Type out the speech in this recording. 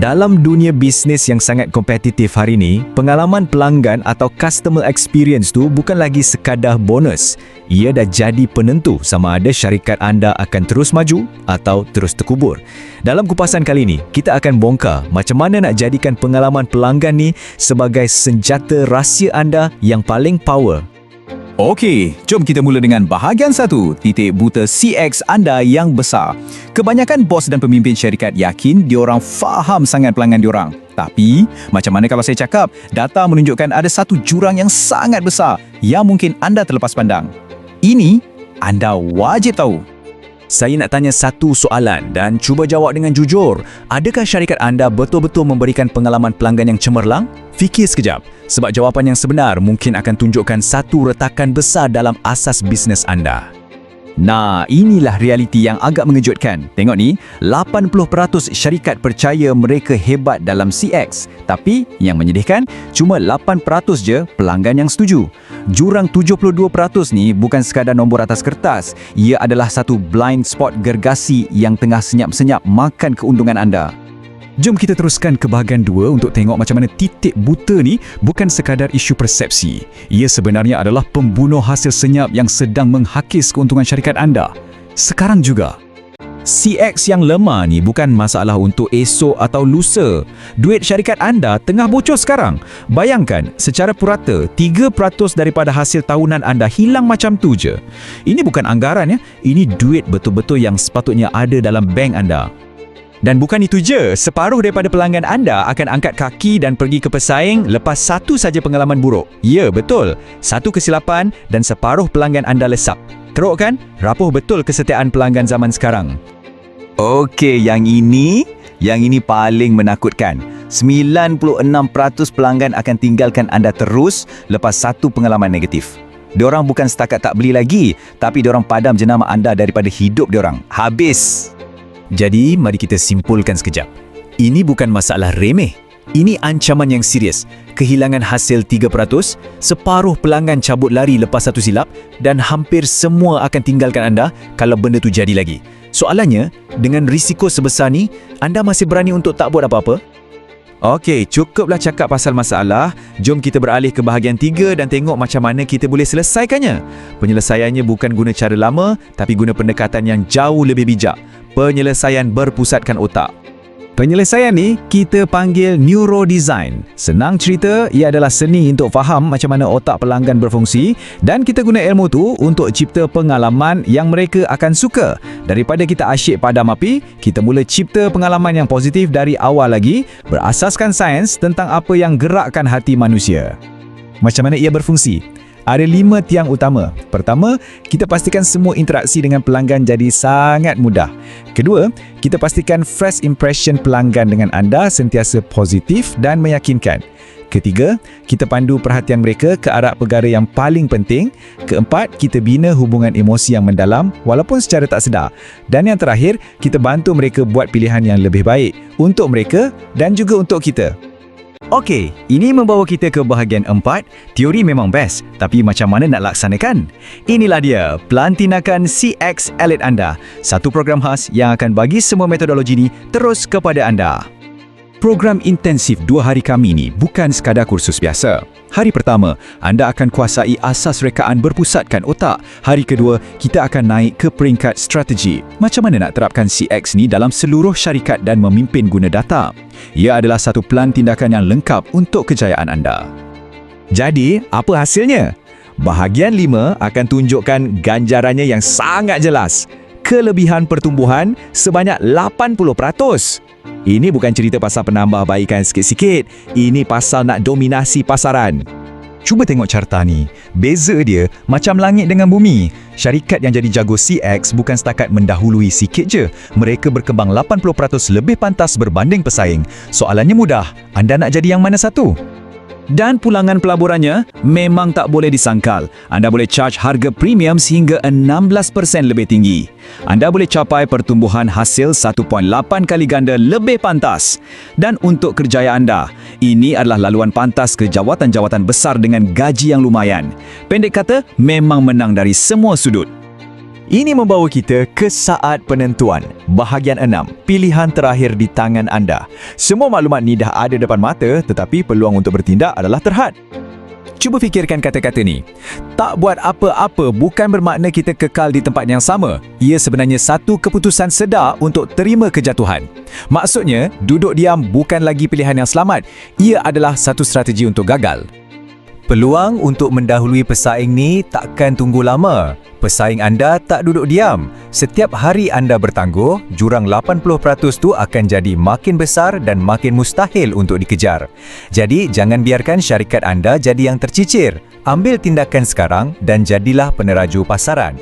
Dalam dunia bisnes yang sangat kompetitif hari ini, pengalaman pelanggan atau customer experience tu bukan lagi sekadar bonus. Ia dah jadi penentu sama ada syarikat anda akan terus maju atau terus terkubur. Dalam kupasan kali ini, kita akan bongkar macam mana nak jadikan pengalaman pelanggan ni sebagai senjata rahsia anda yang paling power Okey, jom kita mula dengan bahagian satu, titik buta CX anda yang besar. Kebanyakan bos dan pemimpin syarikat yakin diorang faham sangat pelanggan diorang. Tapi, macam mana kalau saya cakap, data menunjukkan ada satu jurang yang sangat besar yang mungkin anda terlepas pandang. Ini anda wajib tahu. Saya nak tanya satu soalan dan cuba jawab dengan jujur. Adakah syarikat anda betul-betul memberikan pengalaman pelanggan yang cemerlang? Fikir sekejap, sebab jawapan yang sebenar mungkin akan tunjukkan satu retakan besar dalam asas bisnes anda. Nah, inilah realiti yang agak mengejutkan. Tengok ni, 80% syarikat percaya mereka hebat dalam CX. Tapi, yang menyedihkan, cuma 8% je pelanggan yang setuju. Jurang 72% ni bukan sekadar nombor atas kertas. Ia adalah satu blind spot gergasi yang tengah senyap-senyap makan keuntungan anda. Jom kita teruskan ke bahagian dua untuk tengok macam mana titik buta ni bukan sekadar isu persepsi. Ia sebenarnya adalah pembunuh hasil senyap yang sedang menghakis keuntungan syarikat anda. Sekarang juga. CX yang lemah ni bukan masalah untuk esok atau lusa. Duit syarikat anda tengah bocor sekarang. Bayangkan, secara purata, 3% daripada hasil tahunan anda hilang macam tu je. Ini bukan anggaran ya, ini duit betul-betul yang sepatutnya ada dalam bank anda. Dan bukan itu je, separuh daripada pelanggan anda akan angkat kaki dan pergi ke pesaing lepas satu saja pengalaman buruk. Ya, betul. Satu kesilapan dan separuh pelanggan anda lesap. Teruk kan? Rapuh betul kesetiaan pelanggan zaman sekarang. Okey, yang ini, yang ini paling menakutkan. 96% pelanggan akan tinggalkan anda terus lepas satu pengalaman negatif. Diorang bukan setakat tak beli lagi, tapi diorang padam jenama anda daripada hidup diorang. Habis. Jadi, mari kita simpulkan sekejap. Ini bukan masalah remeh. Ini ancaman yang serius. Kehilangan hasil 3%, separuh pelanggan cabut lari lepas satu silap dan hampir semua akan tinggalkan anda kalau benda tu jadi lagi. Soalannya, dengan risiko sebesar ni, anda masih berani untuk tak buat apa-apa? Okey, cukuplah cakap pasal masalah. Jom kita beralih ke bahagian tiga dan tengok macam mana kita boleh selesaikannya. Penyelesaiannya bukan guna cara lama, tapi guna pendekatan yang jauh lebih bijak penyelesaian berpusatkan otak. Penyelesaian ni kita panggil neurodesign. Senang cerita, ia adalah seni untuk faham macam mana otak pelanggan berfungsi dan kita guna ilmu tu untuk cipta pengalaman yang mereka akan suka. Daripada kita asyik padam api, kita mula cipta pengalaman yang positif dari awal lagi berasaskan sains tentang apa yang gerakkan hati manusia. Macam mana ia berfungsi? Ada lima tiang utama. Pertama, kita pastikan semua interaksi dengan pelanggan jadi sangat mudah. Kedua, kita pastikan fresh impression pelanggan dengan anda sentiasa positif dan meyakinkan. Ketiga, kita pandu perhatian mereka ke arah perkara yang paling penting. Keempat, kita bina hubungan emosi yang mendalam walaupun secara tak sedar. Dan yang terakhir, kita bantu mereka buat pilihan yang lebih baik untuk mereka dan juga untuk kita. Okey, ini membawa kita ke bahagian empat. Teori memang best, tapi macam mana nak laksanakan? Inilah dia, Plan Tindakan CX Elite anda. Satu program khas yang akan bagi semua metodologi ini terus kepada anda. Program intensif dua hari kami ini bukan sekadar kursus biasa. Hari pertama, anda akan kuasai asas rekaan berpusatkan otak. Hari kedua, kita akan naik ke peringkat strategi. Macam mana nak terapkan CX ni dalam seluruh syarikat dan memimpin guna data? Ia adalah satu plan tindakan yang lengkap untuk kejayaan anda. Jadi, apa hasilnya? Bahagian lima akan tunjukkan ganjarannya yang sangat jelas. Kelebihan pertumbuhan sebanyak 80%. Ini bukan cerita pasal penambahbaikan sikit-sikit. Ini pasal nak dominasi pasaran. Cuba tengok carta ni. Beza dia macam langit dengan bumi. Syarikat yang jadi jago CX bukan setakat mendahului sikit je. Mereka berkembang 80% lebih pantas berbanding pesaing. Soalannya mudah. Anda nak jadi yang mana satu? Dan pulangan pelaburannya memang tak boleh disangkal. Anda boleh charge harga premium sehingga 16% lebih tinggi. Anda boleh capai pertumbuhan hasil 1.8 kali ganda lebih pantas. Dan untuk kerjaya anda, ini adalah laluan pantas ke jawatan-jawatan besar dengan gaji yang lumayan. Pendek kata, memang menang dari semua sudut. Ini membawa kita ke saat penentuan. Bahagian 6. Pilihan terakhir di tangan anda. Semua maklumat ni dah ada depan mata tetapi peluang untuk bertindak adalah terhad. Cuba fikirkan kata-kata ni. Tak buat apa-apa bukan bermakna kita kekal di tempat yang sama. Ia sebenarnya satu keputusan sedar untuk terima kejatuhan. Maksudnya, duduk diam bukan lagi pilihan yang selamat. Ia adalah satu strategi untuk gagal. Peluang untuk mendahului pesaing ni takkan tunggu lama. Pesaing anda tak duduk diam. Setiap hari anda bertangguh, jurang 80% tu akan jadi makin besar dan makin mustahil untuk dikejar. Jadi, jangan biarkan syarikat anda jadi yang tercicir. Ambil tindakan sekarang dan jadilah peneraju pasaran.